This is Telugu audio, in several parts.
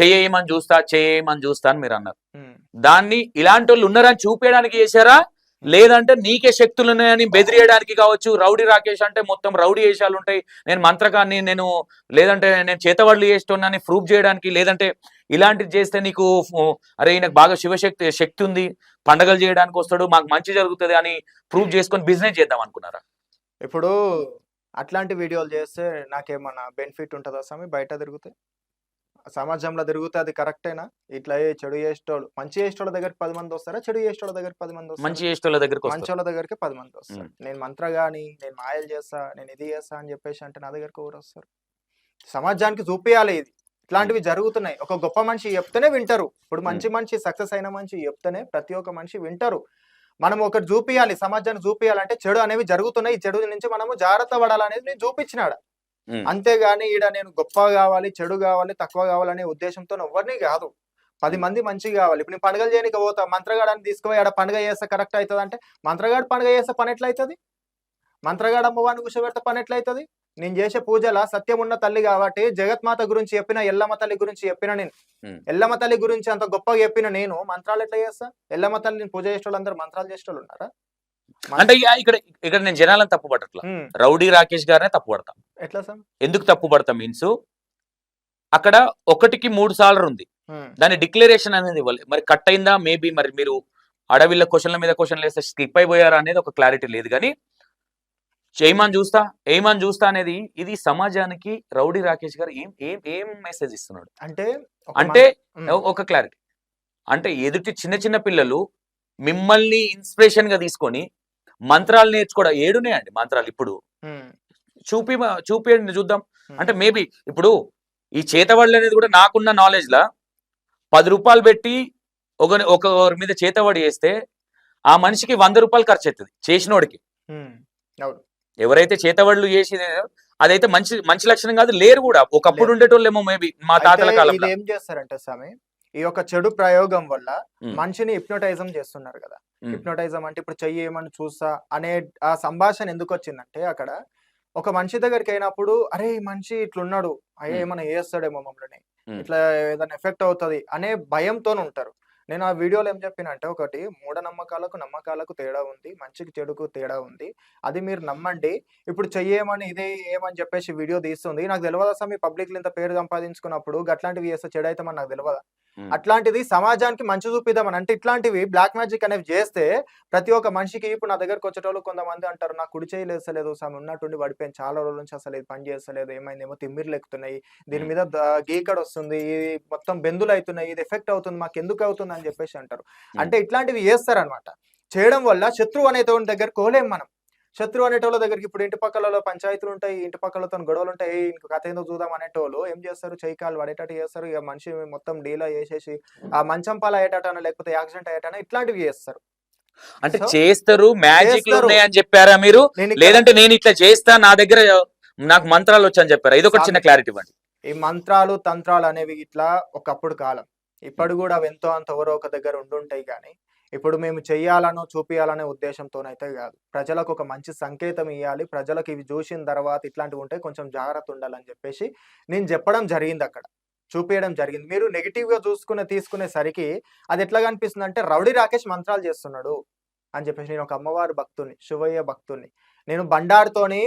చేయమని చూస్తా చేయమని చూస్తా అని మీరు అన్నారు. దాన్ని ఇలాంటి వాళ్ళు ఉన్నారని చూపించడానికి చేశారా? లేదంటే నీకే శక్తులు ఉన్నాయని బెదిరియడానికి కావచ్చు రౌడీ రాకేష్ అంటే మొత్తం రౌడీ వేషాలు ఉంటాయి. నేను మంత్రకాన్ని నేను లేదంటే నేను చేతవాళ్ళు చేస్తున్నానని ప్రూఫ్ చేయడానికి లేదంటే ఇలాంటివి చేస్తే నీకు అరే ఈయనకు బాగా శివశక్తి శక్తి ఉంది పండగలు చేయడానికి వస్తాడు మాకు మంచి జరుగుతుంది అని ప్రూఫ్ చేసుకొని బిజినెస్ చేద్దాం అనుకున్నారా? ఇప్పుడు అట్లాంటి వీడియోలు చేస్తే నాకేమన్నా బెనిఫిట్ ఉంటుందా స్వామి? బయట తిరిగితే? సమాజంలో తిరిగితే అది కరెక్టేనా? ఇట్లా ఏ చెడు చేసేటోళ్ళు మంచి చేసేటోళ్ళ దగ్గరికి పది మంది వస్తారా? చెడు చేసేటోళ్ళ దగ్గరికి పది మంది వస్తారా? మంచి చేసేటోళ్ళ దగ్గరికి వస్తారు. మంచోళ్ళ దగ్గరికి పది మంది వస్తారు. నేను మంత్రగాని నేను మాయలు చేస్తా నేను ఇది చేస్తా అని చెప్పేసి అంటే నా దగ్గరికి ఎవరు వస్తారు? సమాజానికి చూపియాలి ఇది. ఇట్లాంటివి జరుగుతున్నాయి. ఒక గొప్ప మనిషి చెప్తేనే వింటారు. ఇప్పుడు మంచి మనిషి సక్సెస్ అయిన మనిషి చెప్తేనే ప్రతి ఒక్క మనిషి వింటారు. మనం ఒకటి చూపియాలి సమాజానికి చూపియాలంటే చెడు అనేవి జరుగుతున్నాయి. ఈ చెడు నుంచి మనము జాగ్రత్త పడాలనేది నేను చూపించినాడు. అంతేగాని ఈడ నేను గొప్ప కావాలి చెడు కావాలి తక్కువ కావాలనే ఉద్దేశంతో ఎవరిని కాదు. పది మంది మంచి కావాలి. ఇప్పుడు నేను పండుగలు చేయడానికి పోతా మంత్రగాడని తీసుకుపోయి ఆడ పండుగ చేస్తే కరెక్ట్ అవుతుంది అంటే మంత్రగాడు పండుగ చేస్తే పని ఎట్లయితుంది? మంత్రగాడు అమ్మవారిని కూర్చోబెడితే పని ఎట్లయితుంది? నేను చేసే పూజల సత్యం ఉన్న తల్లి కాబట్టి జగత్మాత గురించి చెప్పిన ఎల్లమ్మ తల్లి గురించి చెప్పిన నేను. ఎల్లమ్మ తల్లి గురించి అంత గొప్పగా చెప్పిన నేను మంత్రాలు ఎట్లా చేస్తా? ఎల్లమ్మ తల్లిని పూజ చేసే అందరూ మంత్రాలు చేసే వాళ్ళు ఉన్నారా? అంటే ఇక ఇక్కడ ఇక్కడ నేను జనాలను తప్పు పట్టట్లా. రౌడీ రాకేష్ గారినే తప్పు పడతాం. ఎట్లా సార్? ఎందుకు తప్పు పడతాం మీన్స్? అక్కడ ఒకటికి మూడు సార్లు ఉంది. దాని డిక్లరేషన్ అనేది ఇవ్వాలి. మరి కట్ అయిందా? మేబీ మరి మీరు అడవిలో క్వశ్చన్ల మీద క్వశ్చన్లు వేస్తే స్కిప్ అయిపోయారా అనేది ఒక క్లారిటీ లేదు. కానీ చేయమని చూస్తా? ఏమని చూస్తా అనేది ఇది సమాజానికి రౌడీ రాకేష్ గారు ఏం ఏం ఏం మెసేజ్ ఇస్తున్నాడు? అంటే అంటే ఒక క్లారిటీ అంటే ఎదుటి చిన్న చిన్న పిల్లలు మిమ్మల్ని ఇన్స్పిరేషన్గా తీసుకొని మంత్రాలు నేర్చుకోవడం ఏడునే అండి మంత్రాలు ఇప్పుడు. చూపి చూపియండి చూద్దాం. అంటే మేబీ ఇప్పుడు ఈ చేతబడులు అనేది కూడా నాకున్న నాలెడ్జ్ లా పది రూపాయలు పెట్టి ఒక ఒకరి మీద చేతబడి చేస్తే ఆ మనిషికి వంద రూపాయలు ఖర్చు అవుతుంది చేసినోడికి ఎవరైతే చేతబడులు చేసి అదైతే మంచి మంచి లక్షణం కాదు లేరు కూడా. ఒకప్పుడు. ఉండేటోళ్ళేమో మేబీ మా తాతల కాలంలో. ఏం చేస్తారంటే స్వామి? ఈ యొక్క చెడు ప్రయోగం వల్ల. మనిషిని హిప్నోటైజం చేస్తున్నారు కదా. హిప్నోటైజం అంటే ఇప్పుడు చెయ్యి ఏమని చూస్తా అనే ఆ సంభాషణ ఎందుకు వచ్చిందంటే అక్కడ ఒక మనిషి దగ్గరికి అయినప్పుడు అరే ఈ మనిషి ఇట్లున్నాడు అయ్యే. ఏమైనా చేస్తాడేమో మమ్మల్ని. ఇట్లా ఏదైనా ఎఫెక్ట్ అవుతుంది అనే భయంతో ఉంటారు నేను ఆ వీడియోలో ఏం చెప్పిన అంటే ఒకటి మూఢనమ్మకాలకు నమ్మకాలకు తేడా ఉంది మంచికి చెడుకు తేడా ఉంది అది మీరు నమ్మండి ఇప్పుడు చెయ్యేమని ఇదే ఏమని చెప్పేసి వీడియో తీస్తుంది నాకు తెలియదా స్వామి పబ్లిక్ ఇంత పేరు సంపాదించుకున్నప్పుడు గట్లాంటివి చేస్తే చెడు అవుతామని నాకు తెలియదా. అట్లాంటిది సమాజానికి మంచి చూపిద్దామని. అంటే ఇట్లాంటివి బ్లాక్ మ్యాజిక్ అనేవి చేస్తే ప్రతి ఒక్క మనిషికి ఇప్పుడు నా దగ్గరకు వచ్చేటోళ్ళు కొంతమంది అంటారు నాకు కుడి చేయి లేస్తలేదు స్వామి ఉన్నట్టుండి పడిపోయింది చాలా రోజుల నుంచి అసలు ఇది పని చేస్తలేదు. ఏమైందేమో తిమ్మిర్లు ఎక్కుతున్నాయి. దీని మ్మ్. మీద గీకడ వస్తుంది. ఇది మొత్తం బెందులు అవుతున్నాయి ఇది ఎఫెక్ట్ అవుతుంది. మాకు ఎందుకు అవుతుంది? అని చెప్పేసి అంటారు. అంటే ఇట్లాంటివి చేస్తారనమాట చేయడం వల్ల శత్రువు అనేటువంటి దగ్గర కోలేం మనం. శత్రువు అనేటోళ్ళ దగ్గరికి ఇప్పుడు ఇంటి పక్కలలో పంచాయతీలు ఉంటాయి ఇంటి పక్కలతో గొడవలు ఉంటాయి "ఏయ్, ఇంక కథ ఏందో చూద్దాం అనేటోళ్ళు ఏం చేస్తారు? చేయి కాలు పడేటట్టు చేస్తారు. ఇక మనిషి మొత్తం డీలా చేసేసి ఆ మంచం పాలు అయ్యేటన లేకపోతే యాక్సిడెంట్ అయ్యేటన ఇట్లాంటివి చేస్తారు. అంటే చేస్తారు మ్యాజిక్. ఉన్నాయని చెప్పారా మీరు? లేదంటే నేను ఇట్లా చేస్తా నా దగ్గర నాకు మంత్రాలు వచ్చని చెప్పారా? ఇది ఒకటి చిన్న క్లారిటీ ఇవ్వండి. ఈ మంత్రాలు తంత్రాలు అనేవి ఇట్లా ఒకప్పుడు కాలం. ఇప్పుడు కూడా అవి ఎంతో అంత ఎవరో ఒక దగ్గర ఉండుంటాయి కానీ ఇప్పుడు మేము చేయాలనో చూపించాలనే ఉద్దేశంతోనైతే కాదు. ప్రజలకు ఒక మంచి సంకేతం ఇవ్వాలి ప్రజలకు ఇవి చూసిన తర్వాత ఇట్లాంటివి ఉంటే కొంచెం జాగ్రత్త ఉండాలని చెప్పేసి నేను చెప్పడం జరిగింది అక్కడ. చూపించడం జరిగింది. మీరు నెగిటివ్గా చూసుకునే తీసుకునేసరికి అది ఎట్లా కనిపిస్తుంది అంటే రౌడీ రాకేష్ మంత్రాలు చేస్తున్నాడు అని చెప్పేసి నేను ఒక అమ్మవారి భక్తుని శివయ్య భక్తుని నేను బండారుతోని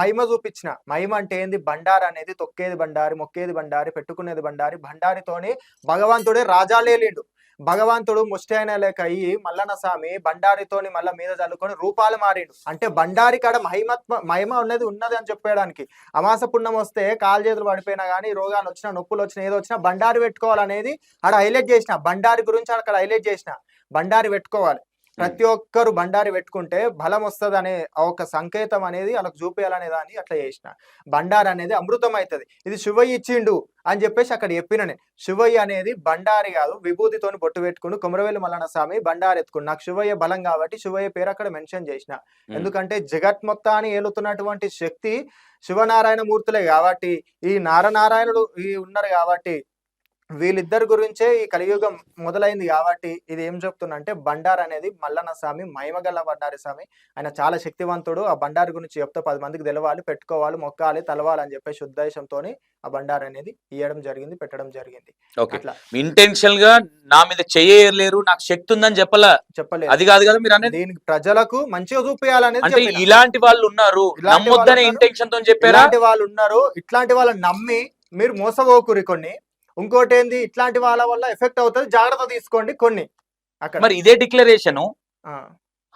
మహిమ చూపించిన. మహిమ అంటే ఏంది? బండారు అనేది తొక్కేది బండారి మొక్కేది బండారి పెట్టుకునేది బండారి బండారితోని భగవంతుడే రాజాలేలిండు. భగవంతుడు ముష్టైన లేక అయ్యి మల్లన స్వామి బండారితోని మళ్ళా మీద చల్లుకొని రూపాలు మారిండు. అంటే బండారి కాడ మహిమత్వ మహిమ ఉన్నది ఉన్నది అని చెప్పేయడానికి. అమాస పుణ్యం వస్తే కాలు చేతులు పడిపోయినా కానీ రోగాలు వచ్చినా నొప్పులు వచ్చినా ఏదో వచ్చినా బండారి పెట్టుకోవాలనేది ఆడ హైలైట్ చేసిన. బండారి గురించి అక్కడ హైలైట్ చేసిన. బండారి పెట్టుకోవాలి. ప్రతి ఒక్కరు బండారి పెట్టుకుంటే బలం వస్తుంది అనే ఒక సంకేతం అనేది వాళ్ళకి చూపించాలనే దాన్ని అట్లా చేసిన. బండారి అనేది అమృతం అవుతుంది ఇది శివయ్య ఇచ్చిండు అని చెప్పేసి అక్కడ చెప్పిన నేను శివయ్య అనేది బండారి కాదు విభూతితోని బొట్టు పెట్టుకుండు కుమరవేలు మల్లన్న స్వామి బండారి ఎత్తుకుండు. నాకు శివయ్య బలం కాబట్టి శివయ్య పేరు అక్కడ మెన్షన్ చేసిన. ఎందుకంటే జగత్ మొత్తాన్ని ఏలుతున్నటువంటి శక్తి శివనారాయణ మూర్తులే కాబట్టి ఈ నారనారాయణుడు ఈ ఉన్నారు కాబట్టి వీళ్ళిద్దరి గురించే ఈ కలియుగం మొదలైంది కాబట్టి ఇది ఏం చెప్తున్నా అంటే బండార్ అనేది మల్లన్న స్వామి మహిమగల బండారి స్వామి. ఆయన చాలా శక్తివంతుడు. ఆ బండారి గురించి చెప్తే పది మందికి తెలవాలి. పెట్టుకోవాలి మొక్కాలి తలవాలి అని చెప్పేసి ఉద్దేశంతో ఆ బండార్ అనేది ఇవ్వడం జరిగింది పెట్టడం జరిగింది. ఓకే. ఇంటెన్షనల్గా నా మీద చెయ్యలేరు నాకు శక్తి ఉందని చెప్పలా. చెప్పలేదు. అది కాదు కదా మీరు అనేది? దీనికి ప్రజలకు మంచిగా చూపించాలనేది. ఇలాంటి వాళ్ళు ఉన్నారు. నమ్మొద్దనే. ఇంటెన్షన్తో చెప్పారా? ఇలాంటి వాళ్ళు ఉన్నారు. ఇట్లాంటి వాళ్ళని నమ్మి మీరు మోసపోకురి కొన్ని. ఇంకోటి ఏంది ఇట్లాంటి వాళ్ళ వల్ల ఎఫెక్ట్ అవుతుంది. జాగ్రత్త తీసుకోండి కొన్ని. అక్కడ. మరి ఇదే డిక్లరేషన్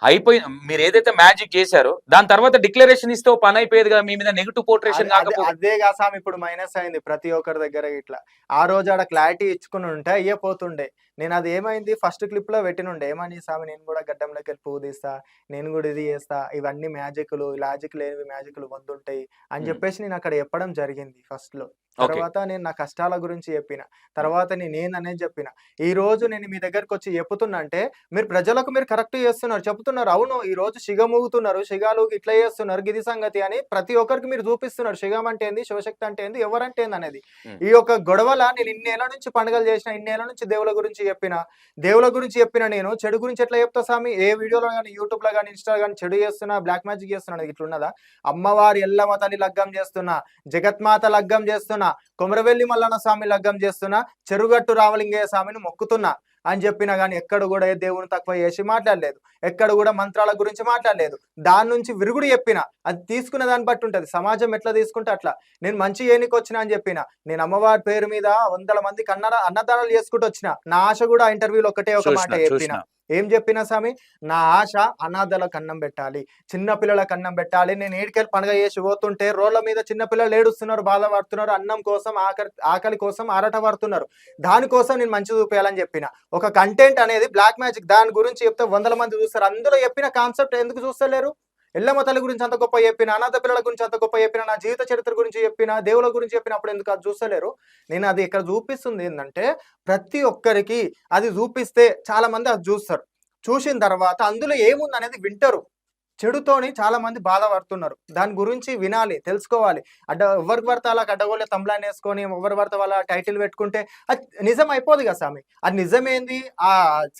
అయిపోయి మీరు ఏదైతే మ్యాజిక్ చేశారో దాని తర్వాత డిక్లరేషన్ ఇస్తే పని అయిపోయేది కదా మీ మీద నెగిటివ్ పోర్ట్రేషన్ అదే- అదే- కాకపోతే. అదే కా సామి ఇప్పుడు మైనస్ అయింది ప్రతి ఒక్కరి దగ్గర ఇట్లా. ఆ రోజు ఆడ క్లారిటీ ఇచ్చుకుని ఉంటే అయ్యపోతుండే నేను అది ఏమైంది? ఫస్ట్ క్లిప్లో పెట్టినుండే. ఏమని స్వామి నేను కూడా గడ్డంలోకి వెళ్ళి పువ్వు తీస్తా నేను కూడా ఇది చేస్తా ఇవన్నీ మ్యాజిక్లు లాజిక్ లేనివి మ్యాజిక్లు వంతుంటాయి అని. చెప్పేసి నేను అక్కడ చెప్పడం జరిగింది ఫస్ట్లో తర్వాత నేను నా కష్టాల గురించి చెప్పిన. తర్వాత నేను ఏందనేది చెప్పిన. ఈ రోజు నేను మీ దగ్గరకు వచ్చి చెప్పుతున్నా అంటే మీరు ప్రజలకు మీరు కరెక్ట్ చేస్తున్నారు చెప్తున్నారు. అవును ఈ రోజు సిగమూగుతున్నారు సిగాలు ఇట్లా చేస్తున్నారు గిది సంగతి అని ప్రతి ఒక్కరికి మీరు చూపిస్తున్నారు. శిగం అంటే ఏంది? శివశక్తి అంటే ఏంది? ఎవరంటే ఏంది అనేది. ఈ యొక్క గొడవల నేను ఇన్నేళ్ళ నుంచి పండుగలు చేసిన ఇన్నేళ్ళ నుంచి దేవుల గురించి చెప్పిన. దేవుల గురించి చెప్పిన నేను. చెడు గురించి ఎట్లా చెప్తా స్వామి ఏ వీడియోలో కానీ యూట్యూబ్లో కానీ ఇన్స్టా కానీ చెడు చేస్తున్నా బ్లాక్ మ్యాజిక్ చేస్తున్నా ఇట్లా ఉన్నదా అమ్మవారి ఎల్లమ్మ తల్లి లగ్గం చేస్తున్నా జగత్మాత లగ్గం చేస్తున్నా కొమరవెల్లి మల్లన్న స్వామి లగ్గం చేస్తున్నా చెరుగట్టు రామలింగయ్య స్వామిని మొక్కుతున్నా. అని చెప్పినా కానీ ఎక్కడ కూడా ఏ దేవుని తక్కువ చేసి మాట్లాడలేదు. ఎక్కడ కూడా మంత్రాల గురించి మాట్లాడలేదు. దాని నుంచి విరుగుడు చెప్పిన అది తీసుకున్న దాన్ని బట్టి ఉంటది. సమాజం ఎట్లా తీసుకుంటే అట్లా. నేను మంచి ఏనికి వచ్చిన అని చెప్పిన నేను అమ్మవారి పేరు మీద వందల మందికి అన్న అన్నదానాలు చేసుకుంటూ వచ్చిన నా ఆశ కూడా ఇంటర్వ్యూలో ఒకటే ఒక మాట చెప్పిన. ఏం చెప్పినా స్వామి నా ఆశ అనాథలకు అన్నం పెట్టాలి చిన్న కన్నం పెట్టాలి. నేను ఏడికెళ్ళి పండుగ చేసి పోతుంటే రోడ్ల మీద చిన్న పిల్లలు ఏడుస్తున్నారు బాధపడుతున్నారు అన్నం కోసం ఆకలి ఆకలి కోసం ఆరాట పడుతున్నారు. దానికోసం నేను మంచి చూపించాలని చెప్పిన. ఒక కంటెంట్ అనేది బ్లాక్ మ్యాజిక్ దాని గురించి చెప్తే వందల మంది చూస్తారు. అందులో చెప్పిన కాన్సెప్ట్ ఎందుకు చూస్తలేరు? ఎల్లమ్మ తల్లి గురించి అంత గొప్ప చెప్పిన అనాథ పిల్లల గురించి అంత గొప్ప చెప్పిన నా జీవిత చరిత్ర గురించి చెప్పిన దేవుల గురించి చెప్పినప్పుడు ఎందుకు అది చూస్తలేరు? నేను అది ఇక్కడ చూపిస్తుంది ఏంటంటే ప్రతి ఒక్కరికి అది చూపిస్తే చాలా మంది అది చూస్తారు. చూసిన తర్వాత అందులో ఏముంది అనేది వింటారు. చెడుతోని చాలా మంది బాధపడుతున్నారు దాని గురించి వినాలి తెలుసుకోవాలి. అడ్డ ఎవరికి పడితే అలా అడ్డగోళ్ళ తమ్లాన్ని వేసుకొని ఎవరి పడితే వాళ్ళ టైటిల్ పెట్టుకుంటే అది నిజం అయిపోదు కదా స్వామి. అది నిజమేంది? ఆ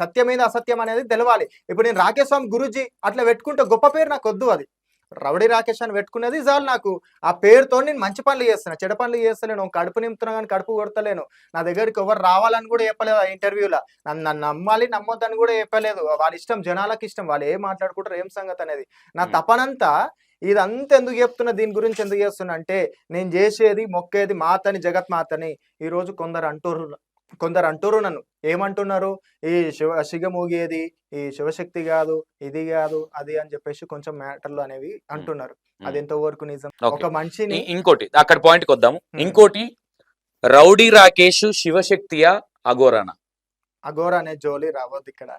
సత్యమేంది అసత్యం అనేది తెలవాలి. ఇప్పుడు నేను రాకేష్ స్వామి గురుజీ అట్లా పెట్టుకుంటే గొప్ప పేరు నాకు వద్దు అది. రౌడీ రాకేష్ అని పెట్టుకునేది చాలు నాకు. ఆ పేరుతో నేను మంచి పనులు చేస్తున్నా. చెడు పనులు చేస్తలేను. కడుపు నింపుతున్నా కానీ కడుపు కొడతలేను. నా దగ్గరికి ఎవరు రావాలని కూడా చెప్పలేదు ఆ ఇంటర్వ్యూలో నన్ను నన్ను నమ్మాలి నమ్మొద్దని కూడా చెప్పలేదు. వాళ్ళ ఇష్టం జనాలకు ఇష్టం. వాళ్ళు ఏం మాట్లాడుకుంటారు ఏం సంగతి అనేది. నా. తపనంతా ఇదంతా ఎందుకు చెప్తున్నా? దీని గురించి ఎందుకు చేస్తున్నా అంటే నేను చేసేది మొక్కేది మాతని జగత్మాతని ఈ రోజు కొందరు అంటూరు కొందరు అంటూరు నన్ను. ఏమంటున్నారు? ఈ శివ శిగమూగేది ఈ శివశక్తి కాదు ఇది కాదు అది అని చెప్పేసి కొంచెం మ్యాటర్లు అనేవి అంటున్నారు. అది ఎంతవరకు నిజం? ఒక మనిషిని ఇంకోటి అక్కడ పాయింట్కి వద్దాము. Hmm. ఇంకోటి రౌడీ రాకేష్ శివశక్తియా అఘోరానా? అఘోర అనే జోలి రావద్దు ఇక్కడ.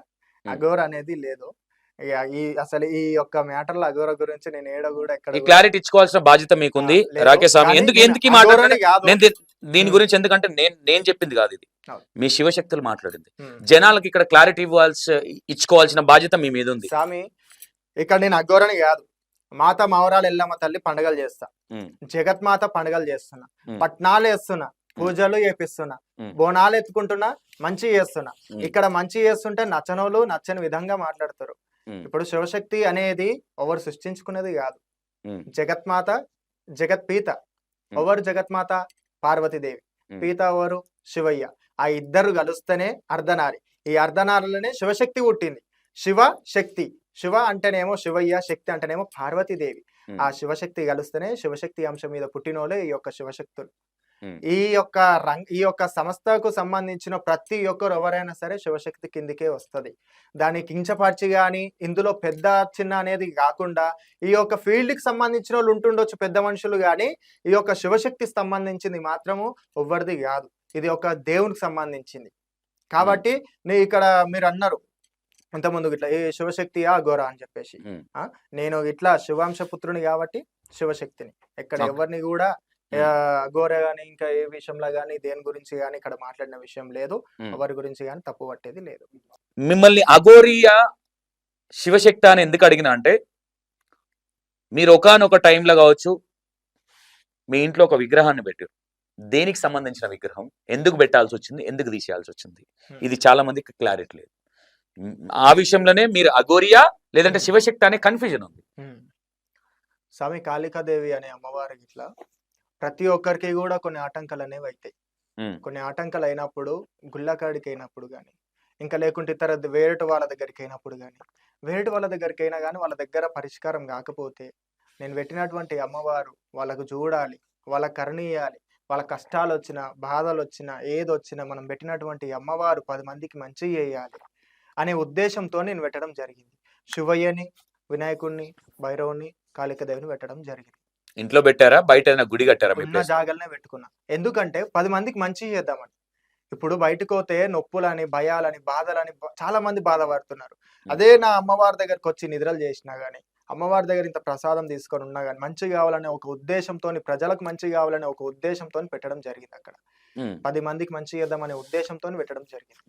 అఘోర అనేది లేదు. ఈ అసలు ఈ యొక్క మ్యాటర్ల అఘోర గురించి నేను ఏడ కూడా ఎక్కడ క్లారిటీ ఇచ్చుకోవాల్సిన బాధ్యత మీకుంది. రాకేష్ స్వామి ఎందుకు ఎందుకు ఈ మాట అఘోరని అంటే కాదు. నేను దీ- దీని. గురించి ఎందుకంటే నేను నేను చెప్పింది కాదు ఇది. మీ శివశక్తులు మాట్లాడింది. జనాలకి ఇక్కడ క్లారిటీ ఇవ్వాల్సి ఇచ్చుకోవాల్సిన బాధ్యత మీ మీద ఉంది స్వామి ఇక్కడ నేను అఘోరని కాదు మాత మావరాలు ఎల్లమ్మ తల్లి పండుగలు చేస్తా జగత్మాత పండుగలు చేస్తున్నా. పట్నాలు వేస్తున్నా పూజలు చేపిస్తున్నా. బోనాలు ఎత్తుకుంటున్నా మంచి చేస్తున్నా. ఇక్కడ మంచి చేస్తుంటే నచ్చనోళ్ళు నచ్చని విధంగా మాట్లాడతారు. ఇప్పుడు శివశక్తి అనేది ఎవరు సృష్టించుకునేది కాదు. జగత్మాత జగత్పీత. ఉమ్. ఎవరు జగత్మాత? పార్వతీదేవి. పీత ఎవరు? శివయ్య. ఆ ఇద్దరు కలిస్తేనే అర్ధనారి. ఈ అర్ధనారులనే శివశక్తి పుట్టింది. శివ శక్తి. శివ అంటేనేమో శివయ్య శక్తి అంటేనేమో పార్వతీదేవి. ఆ శివశక్తి కలిస్తేనే శివశక్తి అంశం మీద పుట్టినోలే ఈ యొక్క శివశక్తులు. ఈ యొక్క రంగ్ ఈ యొక్క సంస్థకు సంబంధించిన ప్రతి ఒక్కరు ఎవరైనా సరే శివశక్తి కిందికే వస్తది. దాన్ని కించపరిచి కానీ ఇందులో పెద్ద చిన్న అనేది కాకుండా ఈ యొక్క ఫీల్డ్కి సంబంధించిన వాళ్ళు ఉంటుండొచ్చు పెద్ద మనుషులు కానీ ఈ యొక్క శివశక్తి సంబంధించింది మాత్రము ఎవరిది కాదు. ఇది ఒక దేవునికి సంబంధించింది. కాబట్టి నీ ఇక్కడ మీరు అన్నారు ఇంతకుముందు ఇట్లా ఏ శివశక్తి ఆ ఘోర అని చెప్పేసి. నేను ఇట్లా శివాంశ పుత్రుని కాబట్టి శివశక్తిని. ఇక్కడ Okay. ఎవరిని కూడా Hmm. ఆ, ఘోర గాని ఇంకా ఏ విషయంలో గానీ దేని గురించి గానీ ఇక్కడ మాట్లాడిన విషయం లేదు. ఎవరి గురించి గానీ తప్పు పట్టేది లేదు. మిమ్మల్ని అఘోరియా శివశక్తి అని ఎందుకు అడిగిన అంటే మీరు ఒకనొక టైంలో కావచ్చు మీ ఇంట్లో ఒక విగ్రహాన్ని పెట్టారు. దేనికి సంబంధించిన విగ్రహం? ఎందుకు పెట్టాల్సి వచ్చింది? ఎందుకు తీసేయాల్సి వచ్చింది. ఇది చాలా మందికి క్లారిటీ లేదు. ఆ విషయంలోనే మీరు అగోరియా లేదంటే శివశక్తి అనే కన్ఫ్యూజన్ ఉంది. స్వామి కాళికాదేవి అనే అమ్మవారికి ఇట్లా ప్రతి ఒక్కరికి కూడా కొన్ని ఆటంకాలు అనేవి అవుతాయి కొన్ని ఆటంకాలు అయినప్పుడు గుళ్ళకాడికి అయినప్పుడు కానీ ఇంకా లేకుంటే ఇతర వేరేటి వాళ్ళ దగ్గరికి అయినప్పుడు కానీ వేరేటి వాళ్ళ దగ్గరికి అయినా కానీ వాళ్ళ దగ్గర పరిష్కారం కాకపోతే నేను పెట్టినటువంటి అమ్మవారు వాళ్ళకు చూడాలి వాళ్ళ కరణీయాలి వాళ్ళ కష్టాలు వచ్చినా బాధలు వచ్చినా ఏది వచ్చినా మనం పెట్టినటువంటి అమ్మవారు పది మందికి మంచి చేయాలి అనే ఉద్దేశంతో నేను పెట్టడం జరిగింది. శివయ్యని వినాయకుడిని భైరవుని కాళికదేవిని పెట్టడం జరిగింది. ఇంట్లో పెట్టారా? బయట గుడి కట్టారా మీ ఉన్న? జాగలనే పెట్టుకున్నా. ఎందుకంటే పది మందికి మంచి చేద్దామని. ఇప్పుడు బయటకు పోతే నొప్పులని భయాలని బాధలని చాలా మంది బాధపడుతున్నారు. అదే నా అమ్మవారి దగ్గరకు వచ్చి నిద్రలు చేసినా గానీ అమ్మవారి దగ్గర ఇంత ప్రసాదం తీసుకొని ఉన్నా గానీ మంచి కావాలనే ఒక ఉద్దేశంతో ప్రజలకు మంచి కావాలనే ఒక ఉద్దేశంతో పెట్టడం జరిగింది అక్కడ. పది మందికి మంచి చేద్దామనే ఉద్దేశంతో పెట్టడం జరిగింది.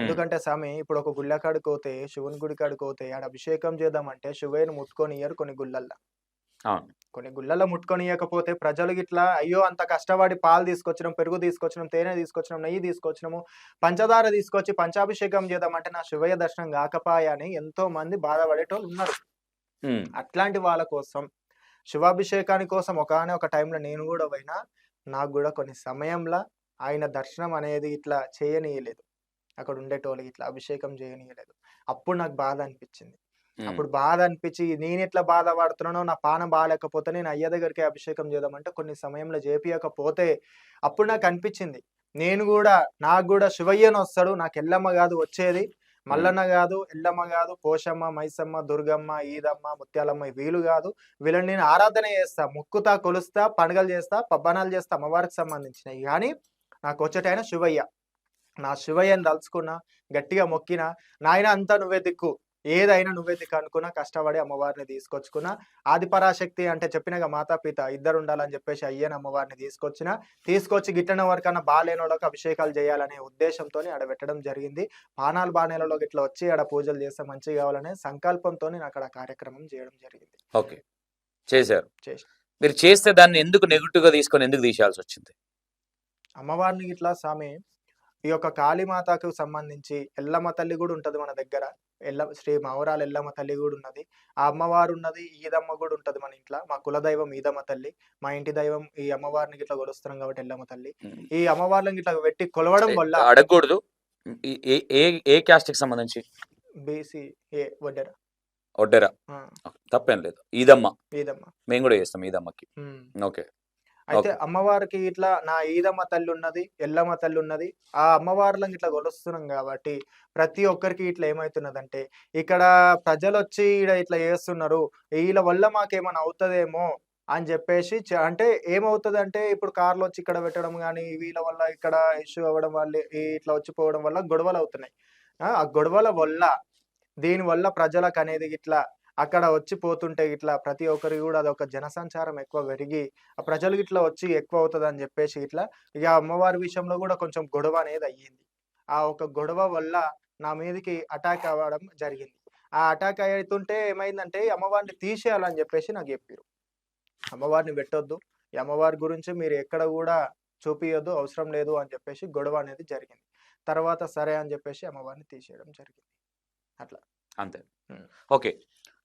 ఎందుకంటే స్వామి ఇప్పుడు ఒక గుళ్ళ కాడికి పోతే శివుని గుడి కాడికి పోతే ఆడ అభిషేకం చేద్దామంటే శివయ్యను ముట్టుకొని ఇయ్యరు కొన్ని గుళ్ళల్లో. అవును. కొన్ని గుళ్ళల్లో ముట్టుకొని ఇవ్వకపోతే ప్రజలు ఇట్లా అయ్యో! అంత కష్టపడి పాలు తీసుకొచ్చినాం పెరుగు తీసుకొచ్చినాం తేనె తీసుకొచ్చినాం నెయ్యి తీసుకొచ్చినాము పంచదార తీసుకొచ్చి పంచాభిషేకం చేద్దామంటే నా శివయ్య దర్శనం కాకపాయా అని ఎంతో మంది బాధపడేటోళ్ళు ఉన్నారు. అట్లాంటి వాళ్ళ కోసం శివాభిషేకాని కోసం ఒకనే ఒక టైంలో నేను కూడా పోయినా నాకు కూడా కొన్ని సమయంలో ఆయన దర్శనం అనేది ఇట్లా చేయనీయలేదు. అక్కడ ఉండేటోళ్ళకి ఇట్లా అభిషేకం చేయనీయలేదు. అప్పుడు నాకు బాధ అనిపించింది. అప్పుడు బాధ అనిపించి నేను ఎట్లా బాధపడుతున్నానో నా పానం బాగాలేకపోతే నేను అయ్య దగ్గరికి అభిషేకం చేద్దామంటే కొన్ని సమయంలో చేపియకపోతే అప్పుడు నాకు అనిపించింది నేను కూడా నాకు కూడా శివయ్యను వస్తాడు నాకు ఎల్లమ్మ కాదు వచ్చేది. మల్లన్న కాదు ఎల్లమ్మ కాదు పోషమ్మ మైసమ్మ దుర్గమ్మ ఈదమ్మ ముత్యాలమ్మ వీలు కాదు వీళ్ళని నేను ఆరాధన చేస్తా ముక్కుతా కొలుస్తా పండుగలు చేస్తా పబ్బనాలు చేస్తా అమ్మవారికి సంబంధించినవి కానీ నాకు వచ్చేటైన శివయ్య. నా శివయ్యని తలుచుకున్నా గట్టిగా మొక్కినా నాయన అంతా నువ్వే దిక్కు. ఏదైనా నువ్వే దిక్కు అనుకున్నా కష్టపడి అమ్మవారిని తీసుకొచ్చుకున్నా ఆది పరాశక్తి అంటే చెప్పినగా మాతాపిత ఇద్దరు ఉండాలని చెప్పేసి అయ్యని అమ్మవారిని తీసుకొచ్చిన తీసుకొచ్చి గిట్టన వరకన్నా బాలేని వాళ్ళకి అభిషేకాలు చేయాలనే ఉద్దేశంతో ఆడ పెట్టడం జరిగింది. పానాలు బాణేలలో ఇట్లా వచ్చి ఆడ పూజలు చేస్తే మంచిగా కావాలనే సంకల్పంతో అక్కడ కార్యక్రమం చేయడం జరిగింది. ఓకే. చేశారు. చేశా. మీరు చేస్తే దాన్ని ఎందుకు నెగిటివ్గా తీసుకొని ఎందుకు తీసేయాల్సి వచ్చింది అమ్మవారిని ఇట్లా స్వామి ఈ యొక్క కాళీమాతకు సంబంధించి ఎల్లమ్మ తల్లి కూడా ఉంటది మన దగ్గర. ఎల్ల శ్రీ మౌరాల ఎల్లమ్మ తల్లి కూడా ఉన్నది. ఆ అమ్మవారు ఉన్నది ఈదమ్మ కూడా ఉంటది మన ఇంట్లో. మా కులదైవం ఈదమ్మ తల్లి. మా ఇంటి దైవం ఈ అమ్మవారిని ఇట్లా కొలుస్తున్నాం కాబట్టి ఎల్లమ్మ తల్లి. ఈ అమ్మవార్లను ఇట్లా పెట్టి కొలవడం వల్ల అడగకూడదు. ఏ క్యాస్ట్కి సంబంధించి? బీసీ ఏ వడ్డెర. ఒడ్డెరా ఆ, తప్పేం లేదు. ఈదమ్మ. ఈదమ్మ. మేము కూడా చేస్తాం ఈదమ్మకి. ఓకే. అయితే అమ్మవారికి ఇట్లా నా ఈదమ్మ తల్లి ఉన్నది ఎల్లమ్మ తల్లి ఉన్నది ఆ అమ్మవార్లను ఇట్లా కొలుస్తున్నాం కాబట్టి ప్రతి ఒక్కరికి ఇట్లా ఏమవుతున్నదంటే ఇక్కడ ప్రజలు వచ్చి ఈడ ఇట్లా చేస్తున్నారు వీళ్ళ వల్ల మాకేమైనా అవుతుందేమో అని చెప్పేసి అంటే ఏమవుతుంది అంటే ఇప్పుడు కార్లు వచ్చి ఇక్కడ పెట్టడం కానీ వీళ్ళ వల్ల ఇక్కడ ఇష్యూ అవ్వడం వల్ల ఇట్లా వచ్చిపోవడం వల్ల గొడవలు అవుతున్నాయి ఆ ఆ గొడవల వల్ల దీని వల్ల ప్రజలకు అనేది ఇట్లా అక్కడ వచ్చి పోతుంటే ఇట్లా ప్రతి ఒక్కరి కూడా అదొక జనసంచారం ఎక్కువ పెరిగి ఆ ప్రజలు ఇట్లా వచ్చి ఎక్కువ అవుతుంది అని చెప్పేసి ఇట్లా ఇక అమ్మవారి విషయంలో కూడా కొంచెం గొడవ అనేది అయ్యింది. ఆ ఒక గొడవ వల్ల నా మీదకి అటాక్ అవ్వడం జరిగింది. ఆ అటాక్ అవుతుంటే ఏమైందంటే అమ్మవారిని తీసేయాలని చెప్పేసి నాకు చెప్పారు అమ్మవారిని పెట్టొద్దు ఈ అమ్మవారి గురించి మీరు ఎక్కడ కూడా చూపియొద్దు అవసరం లేదు అని చెప్పేసి గొడవ అనేది జరిగింది. తర్వాత సరే అని చెప్పేసి అమ్మవారిని తీసేయడం జరిగింది. అంతే. ఉమ్. ఓకే.